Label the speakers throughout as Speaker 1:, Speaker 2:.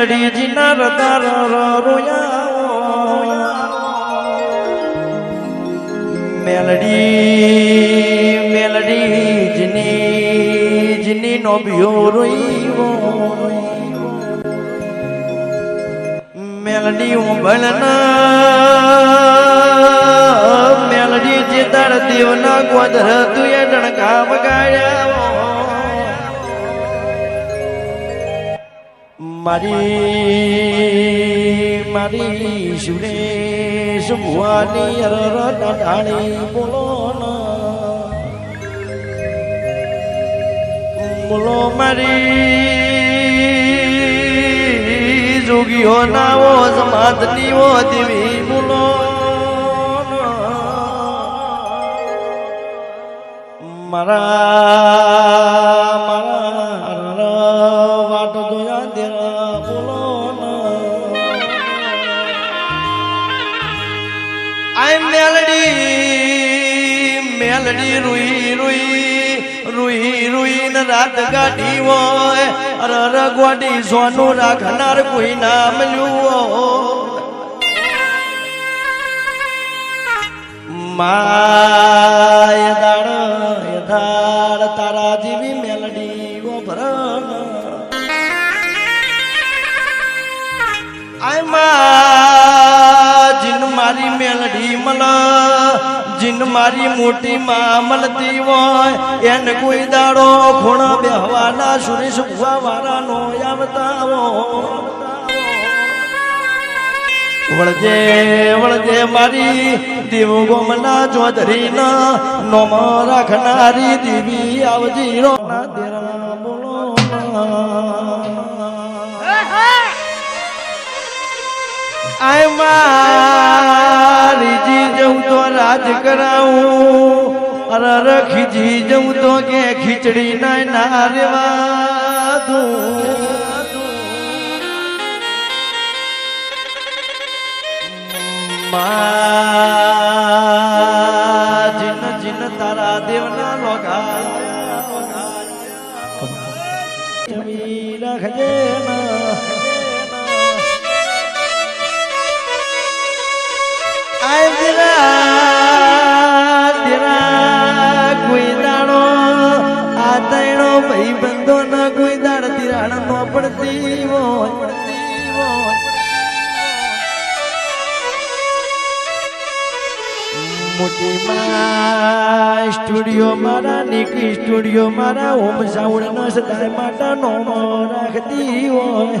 Speaker 1: મેલડીજીના રદાર રોયા મેલડી મેલડી જની જની નો ભિયો રોઈવો મેલડી ઉંબળના મેલડી જે તાર દેવના ગોદર મારી મારી સુરેશ ભુવાની ડાળી બોલો બોલો મારી, જોગીઓ નાવો સમાધનીઓ દેવી બોલો મારા મારા મેલડી રૂઈ રૂઈ રૂઈ રૂઈ ને રાત ગાડી હોય. અર રગવાડી સોનું રાખનાર કોઈ ના મળ્યું માય દાડ યથાર તારા જેવી મેલડી ગોભરણ આય મા જીન મારી મેલડી મલ જીન મારી મોટી મામલતી હોય એને કોઈ દાડો ખૂણ બેહવાના સુરેશ ભુવા વાળા નો આવતા વળજે વળજે મારી દેવ ગોમના ચોધરી ના નોમ રાખનારી દેવી આવજી રો. બોલો આય અર ખીજી જવું તો કે ખીચડી ના ના રેવા માં જીન જીન તારા દેવના લોગા રાખજે ના નો પડતી હોય મોટી સ્ટુડિયો મારા નીકી સ્ટુડિયો મારા ઓમ સાઉન્ડ ન સદાય માટા નો રાખતી હોય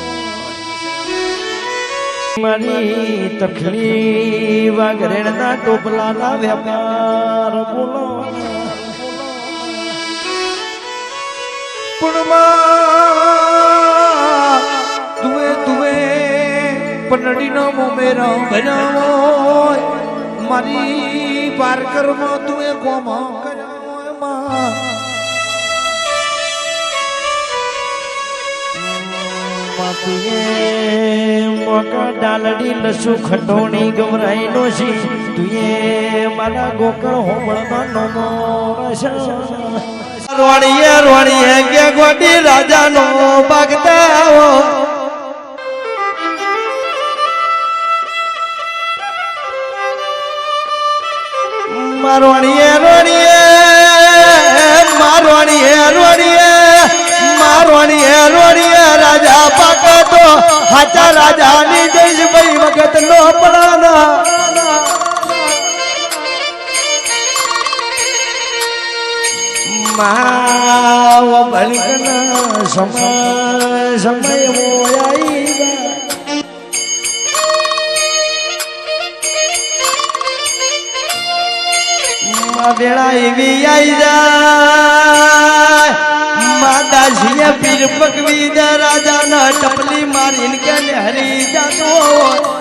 Speaker 1: મારી તકલી વાગરેણના ટોપલાના વ્યાપાર બોલો. પણ તુએ તુએ પનડીનો મોમેરો બનાવો મારી પારકરમાં તુએ કોમ કર્યો તુએ મોકા ડાલડી લસુ ખટોણી ગવરાઈ નો છી. તુએ મારા ગોકળ હોમળમાં નમો રોણીએ રોણીએ કે ગોડી રાજાનો બાગદાવો મારવાણીએ રોણીએ મારવાણીએ રોણીએ મારવાણીએ રોણીએ હાચા રાજાની જઈશ ભાઈ, વખત નો પડાના માવ બલકના સમય સમય મોયાઈ વેળા એવી આઈ જાય. માતા પીર પકવી દે રાજા. ટપલી મારીને કે હરી જાતો.